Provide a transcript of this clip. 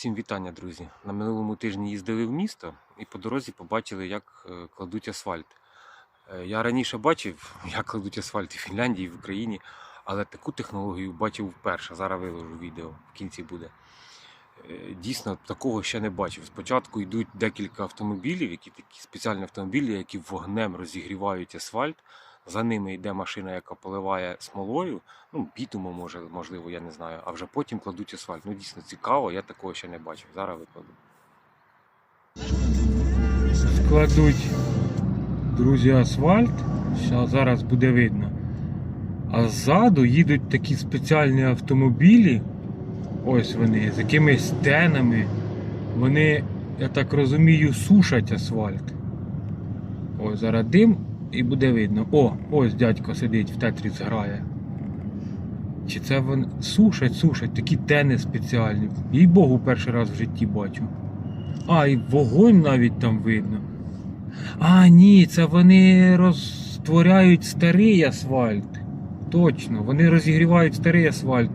Всім вітання, друзі. На минулому тижні їздили в місто і по дорозі побачили, як е, кладуть асфальт. Е, Я раніше бачив, як кладуть асфальт і в Фінляндії, і в Україні, але таку технологію бачив вперше. Зараз виложу відео, в кінці буде. Е, Дійсно, такого ще не бачив. Спочатку йдуть декілька автомобілів, які такі спеціальні автомобілі, які вогнем розігрівають асфальт. За ними йде машина, яка поливає смолою, ну, бітумом, може, можливо, я не знаю, а вже потім кладуть асфальт. Ну, дійсно цікаво, я такого ще не бачив. Зараз викладу. складуть друзі асфальт. Ща- зараз буде видно. А ззаду їдуть такі спеціальні автомобілі. Ось вони, з якимись стенами. Вони, я так розумію, сушать асфальт. Ось зараз дим і буде видно. О, ось дядько сидить в тетріс грає. Чи це вони сушать, сушать, такі тени спеціальні. Їй Богу, перший раз в житті бачу. А, і вогонь навіть там видно. А, ні, це вони розтворяють старий асфальт. Точно, вони розігрівають старий асфальт.